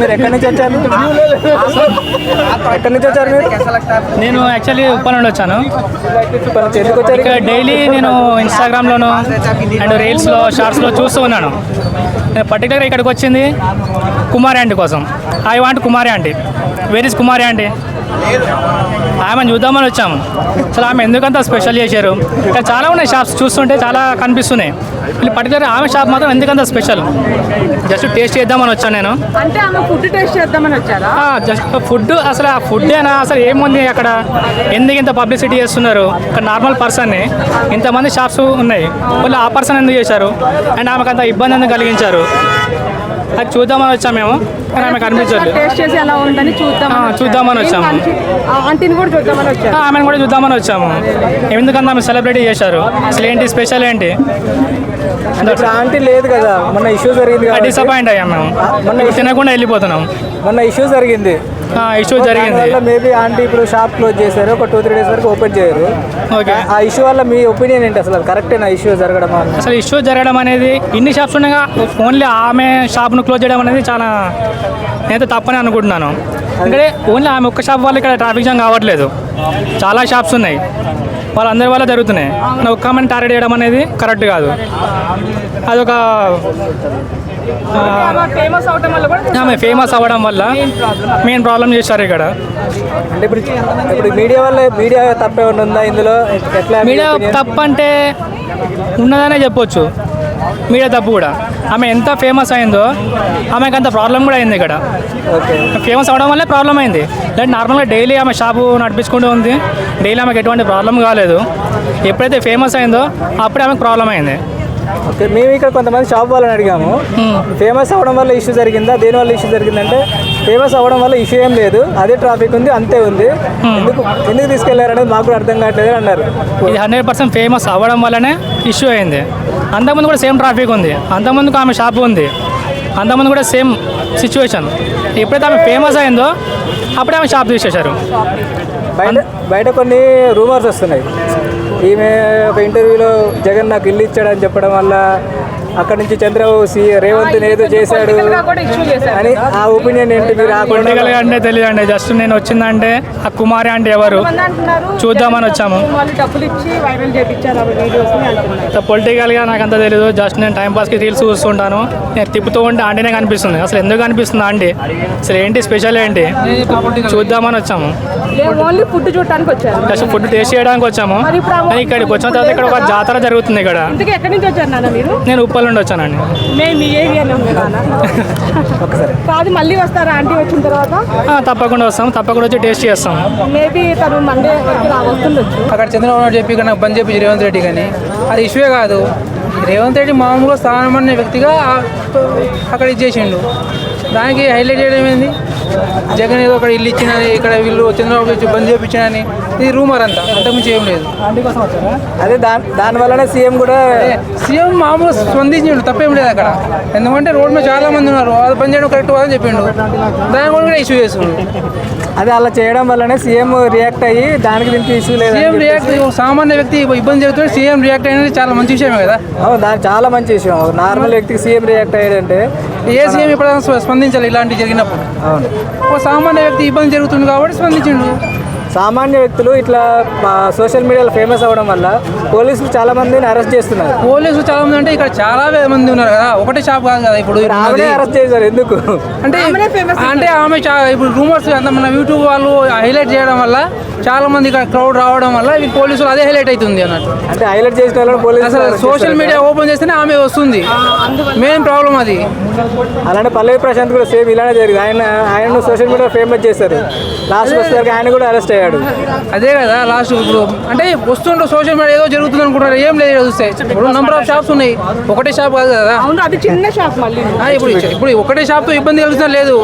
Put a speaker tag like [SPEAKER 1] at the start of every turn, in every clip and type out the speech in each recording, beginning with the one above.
[SPEAKER 1] మీరు ఎక్కడి నుంచి వచ్చారు? ఎక్కడి నుంచి వచ్చారు మీరు?
[SPEAKER 2] నేను యాక్చువల్లీ ఉప్పల్ నుండి వచ్చాను. ఇక్కడ డైలీ నేను ఇన్స్టాగ్రామ్లోను అండ్ రీల్స్లో షార్ట్స్లో చూస్తూ ఉన్నాను. నేను పర్టికులర్గా ఇక్కడికి వచ్చింది. కుమారి ఆంటీ కోసం. I want Kumari aunty where is Kumari aunty ఆమెను చూద్దామని వచ్చాము. అసలు ఆమె ఎందుకంత స్పెషల్ చేశారు? ఇక్కడ చాలా ఉన్నాయి షాప్స్ చూస్తుంటే చాలా కనిపిస్తున్నాయి. వీళ్ళు పర్టికులర్ ఆమె షాప్ మాత్రం ఎందుకంత స్పెషల్ జస్ట్ టేస్ట్ చేద్దామని వచ్చాను నేను.
[SPEAKER 3] అంటే ఆమె ఫుడ్ టేస్ట్ చేద్దామని వచ్చారా?
[SPEAKER 2] జస్ట్ ఫుడ్ అసలు ఆ ఫుడ్ అయినా అసలు ఏముంది అక్కడ? ఎందుకు ఇంత పబ్లిసిటీ చేస్తున్నారు? ఒక నార్మల్ పర్సన్ని ఇంతమంది షాప్స్ ఉన్నాయి. వాళ్ళు ఆ పర్సన్ ఎందుకు చేశారు? అండ్ ఆమెకు అంత ఇబ్బంది ఎందుకు కలిగించారు? అది చూద్దామని వచ్చాం మేము. కానీ ఆమెకు అనిపించదు
[SPEAKER 3] టేస్ట్ చేసి ఎలా ఉందని చూద్దాం
[SPEAKER 2] ఆ, చూద్దామని వచ్చాము.
[SPEAKER 3] ఆంటీని కూడా చూద్దామని వచ్చారు.
[SPEAKER 2] ఆమెను కూడా చూద్దామని వచ్చాము. ఎందుకంత ఆమె సెలబ్రిటీ చేశారు. అసలు ఏంటి స్పెషల్ ఏంటి?
[SPEAKER 1] ఆంటీ లేదు కదా. మొన్న ఇష్యూ జరిగింది కాబట్టి.
[SPEAKER 2] డిసప్పాయింట్ అయ్యాం మేము. ఇప్పుడు తినకుండా వెళ్ళిపోతున్నాం.
[SPEAKER 1] మొన్న ఇష్యూ జరిగింది.
[SPEAKER 2] ఇష్యూ జరిగింది.
[SPEAKER 1] మేబీ ఆంటీ ఇప్పుడు షాప్ క్లోజ్ చేశారు. ఒక టూ త్రీ డేస్ వరకు ఓపెన్ చేయరు.
[SPEAKER 2] ఓకే
[SPEAKER 1] ఆ ఇష్యూ వల్ల మీ ఒపీనియన్ ఏంటి అసలు? కరెక్టేనా ఇష్యూ జరగడం
[SPEAKER 2] అసలు ఇష్యూ జరగడం అనేది ఇన్ని షాప్స్ ఉండగా ఓన్లీ ఆమె షాప్ను క్లోజ్ చేయడం అనేది చాలా నేనైతే తప్పని అనుకుంటున్నాను. ఎందుకంటే ఓన్లీ ఆమె ఒక్క షాప్ వల్ల ఇక్కడ ట్రాఫిక్ జామ్ కావట్లేదు. చాలా షాప్స్ ఉన్నాయి. వాళ్ళందరి వల్ల జరుగుతున్నాయి. ఒక్క ఆమెను టార్గెట్ చేయడం అనేది కరెక్ట్ కాదు. అదొక
[SPEAKER 3] ఫేమస్ వల్ల కూడా
[SPEAKER 2] ఫేమస్ అవ్వడం వల్ల మెయిన్ ప్రాబ్లం చేశారు ఇక్కడ.
[SPEAKER 1] అంటే ఇప్పుడు ఇప్పుడు మీడియా వల్ల మీడియా తప్పేమన్నా ఉందా ఇందులో? ఎట్లా
[SPEAKER 2] మీడియా? తప్పు అంటే ఉన్నదనే చెప్పొచ్చు. మీడియా తప్పు కూడా. ఆమె ఎంత ఫేమస్ అయిందో ఆమెకు అంత ప్రాబ్లం కూడా అయింది ఇక్కడ. ఫేమస్ అవడం వల్లే ప్రాబ్లం అయింది. అంటే నార్మల్గా డైలీ ఆమె షాపు నడిపించుకుంటూ ఉంది. డైలీ ఆమెకు ఎటువంటి ప్రాబ్లం కాలేదు. ఎప్పుడైతే ఫేమస్ అయిందో అప్పుడే ఆమెకు ప్రాబ్లం అయింది.
[SPEAKER 1] ఓకే మేము ఇక్కడ కొంతమంది షాప్ వాళ్ళని అడిగాము. ఫేమస్ అవ్వడం వల్ల ఇష్యూ జరిగిందా? దేని వల్ల ఇష్యూ జరిగిందంటే ఫేమస్ అవ్వడం వల్ల ఇష్యూ ఏం లేదు. అదే ట్రాఫిక్ ఉంది అంతే ఉంది. ఎందుకు ఎందుకు తీసుకెళ్ళారు అనేది మాకు కూడా అర్థం కావట్లేదు అని అన్నారు.
[SPEAKER 2] ఇది హండ్రెడ్ పర్సెంట్ ఫేమస్ అవ్వడం వల్లనే ఇష్యూ అయింది. అంతకుముందు కూడా సేమ్ ట్రాఫిక్ ఉంది. అంతకుముందుకు ఆమె షాప్ ఉంది. అంతకుముందు కూడా సేమ్ సిచ్యువేషన్ ఎప్పుడైతే ఆమె ఫేమస్ అయిందో అప్పుడే ఆమె షాప్ తీసేశారు.
[SPEAKER 1] బయట బయట కొన్ని రూమర్స్ వస్తున్నాయి. ఈమె ఒక ఇంటర్వ్యూలో జగన్ నాకు ఇల్లు ఇచ్చాడని చెప్పడం వల్ల అక్కడ నుంచి చంద్రబాబు సి రేవంత్ ఏదో చేశాడు
[SPEAKER 3] గా
[SPEAKER 1] అని ఆ ఒపీనియన్ ఏంటి మీరు
[SPEAKER 2] పొలిటికల్ అంటే తెలియదండి. జస్ట్ నేను వచ్చిందంటే ఆ కుమారి అంటే ఎవరు? చూద్దామని వచ్చాము.
[SPEAKER 3] అంటున్నారు.
[SPEAKER 2] పొలిటికల్గా నాకు అంత తెలియదు జస్ట్ నేను టైం పాస్కి రీల్స్ చూస్తుంటాను. నేను తిప్పుతూ ఉంటే ఆంటీనే కనిపిస్తుంది. అసలు ఎందుకు కనిపిస్తుంది ఆంటీ? అసలు ఏంటి స్పెషల్ ఏంటి? చూద్దామని వచ్చాము.
[SPEAKER 3] ఓన్లీ ఫుడ్ చూడటానికి వచ్చారు.
[SPEAKER 2] జస్ట్ ఫుడ్ టేస్ట్ చేయడానికి వచ్చాము. ఇక్కడికి వచ్చిన తర్వాత ఇక్కడ ఒక జాతర జరుగుతుంది ఇక్కడ.
[SPEAKER 3] ఇంతకీ ఎక్కడి నుంచి వచ్చారు నాన్న మీరు?
[SPEAKER 2] నేను ఉప్పల్ నుండి వచ్చానండి
[SPEAKER 3] మేము మీ ఏరియాలో కాదు మళ్ళీ వస్తారా ఆంటీ వచ్చిన తర్వాత?
[SPEAKER 2] తప్పకుండా వస్తాము తప్పకుండా వచ్చి టేస్ట్ చేస్తాము
[SPEAKER 3] మేబీ తను మండే వస్తుండొచ్చు.
[SPEAKER 4] అక్కడ చంద్రబాబు నాయుడు చెప్పి నాకు బంద్ చేపించి రేవంత్ రెడ్డి కానీ అది ఇష్యూయే కాదు. రేవంత్ రెడ్డి మామూలుగా సామాన్య వ్యక్తిగా అక్కడ ఇచ్చేసిండు దానికి హైలైట్ చేయడం ఏంది? జగన్ ఏదో అక్కడ ఇల్లు ఇచ్చినని ఇక్కడ వీళ్ళు చంద్రబాబు వచ్చి బంద్ చేపించినని ఇది రూమర్ అంతా అంతకుమించి ఏం లేదు.
[SPEAKER 1] అదే దాని దాని వల్లనే సీఎం కూడా
[SPEAKER 4] సీఎం మామూలుగా స్పందించిండు తప్పేం లేదు అక్కడ. ఎందుకంటే రోడ్ మీద చాలా మంది ఉన్నారు అది బంద్ చేయడం కరెక్ట్ కాదని చెప్పిండు. దాని కూడా ఇష్యూ చేస్తుండ్రు
[SPEAKER 1] అదే అలా చేయడం వల్లనే సీఎం రియాక్ట్ అయ్యి దానికి దీనికి ఇష్యూ లేదు
[SPEAKER 4] సీఎం రియాక్ట్ సామాన్య వ్యక్తి ఇబ్బంది జరుగుతుంది సీఎం రియాక్ట్ అయినది చాలా మంచి విషయమే కదా.
[SPEAKER 1] అవును దాని చాలా మంచి విషయం. నార్మల్ వ్యక్తికి సీఎం రియాక్ట్ అయ్యాడంటే
[SPEAKER 4] ఏ సీఎం ఎప్పుడైనా స్ప- స్పందించాలి ఇలాంటివి జరిగినప్పుడు? ఒక సామాన్య వ్యక్తి ఇబ్బంది జరుగుతుంది కాబట్టి స్పందించిండు.
[SPEAKER 1] సామాన్య వ్యక్తులు ఇట్లా సోషల్ మీడియాలో ఫేమస్ అవ్వడం వల్ల పోలీసులు చాలా మందిని అరెస్ట్ చేస్తున్నారు.
[SPEAKER 4] పోలీసులు చాలా మంది అంటే ఇక్కడ చాలా మంది ఉన్నారు కదా ఒకటే షాప్ కాదు కదా ఇప్పుడు.
[SPEAKER 1] అరెస్ట్ చేశారు ఎందుకు?
[SPEAKER 4] అంటే అంటే ఆమె చా- ఇప్పుడు రూమర్స్ అంత మన యూట్యూబ్ వాళ్ళు హైలైట్ చేయడం వల్ల చాలా మంది ఇక్కడ క్రౌడ్ రావడం వల్ల పోలీసులు అదే హైలైట్ అవుతుంది అన్నట్టు.
[SPEAKER 1] అంటే హైలైట్ చేసిన పోలీసులు
[SPEAKER 4] అసలు సోషల్. మీడియా ఓపెన్ చేస్తేనే ఆమె వస్తుంది. మెయిన్ ప్రాబ్లం అది.
[SPEAKER 1] అలానే పల్లవి ప్రశాంత్ కూడా సేమ్ ఇలానే జరిగింది. ఆయన ఆయన సోషల్ మీడియా ఫేమస్ చేశారు. లాస్ట్ వచ్చేసరికి ఆయన కూడా అరెస్ట్ అయ్యాడు
[SPEAKER 4] అదే కదా లాస్ట్ ఇప్పుడు అంటే వస్తుండ్రు సోషల్ మీడియా ఏదో జరుగుతుంది అనుకుంటారు ఏం లేదు చూస్తే. ఇప్పుడు నెంబర్ ఆఫ్ షాప్స్ ఉన్నాయి. ఒకటే షాప్ కాదు కదా.
[SPEAKER 3] అవును అది చిన్న షాప్ మళ్ళీ.
[SPEAKER 4] ఇప్పుడు ఇప్పుడు ఒకటే షాప్తో ఇబ్బంది కలుగుతున్నా లేదు.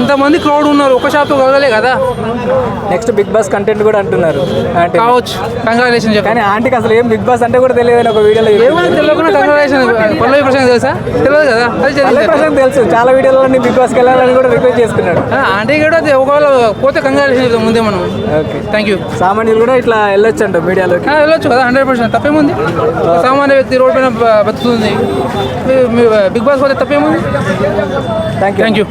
[SPEAKER 4] ఇంతమంది క్రౌడ్ ఉన్నారు ఒక షాప్తో కలగలే కదా.
[SPEAKER 1] నెక్స్ట్ బిగ్ బాస్ కంటెంట్ కూడా అంటున్నారు. అంటే
[SPEAKER 4] కావచ్చు. కంగ్రాచులేషన్
[SPEAKER 1] కానీ ఆంటీకి అసలు ఏం బిగ్ బాస్ అంటే కూడా తెలియదు ఒక వీడియోలో.
[SPEAKER 4] ఏమైనా తెలియకుండా కంగ్రాచులేషన్ పల్లవి ప్రశాంత్ తెలుసా? తెలియదు కదా. అది
[SPEAKER 1] ప్రశాంత్ తెలుసు. చాలా వీడియోలో బిగ్ బాస్కి వెళ్ళాలని కూడా రిక్వెస్ట్ చేసుకున్నాడు.
[SPEAKER 4] అంటే కూడా అది ఒకవేళ పోతే కంగ్రాచులేషన్ ముందే మనం. థ్యాంక్ యూ
[SPEAKER 1] సామాన్యులు కూడా ఇట్లా వెళ్ళొచ్చు అంట మీడియాలోకి
[SPEAKER 4] వెళ్ళొచ్చు కదా హండ్రెడ్ పర్సెంట్ తప్పేముంది? సామాన్య వ్యక్తి రోడ్ పైన బతుకుతుంది. బిగ్ బాస్ పోతే తప్పేముంది?
[SPEAKER 1] Thank you
[SPEAKER 4] thank you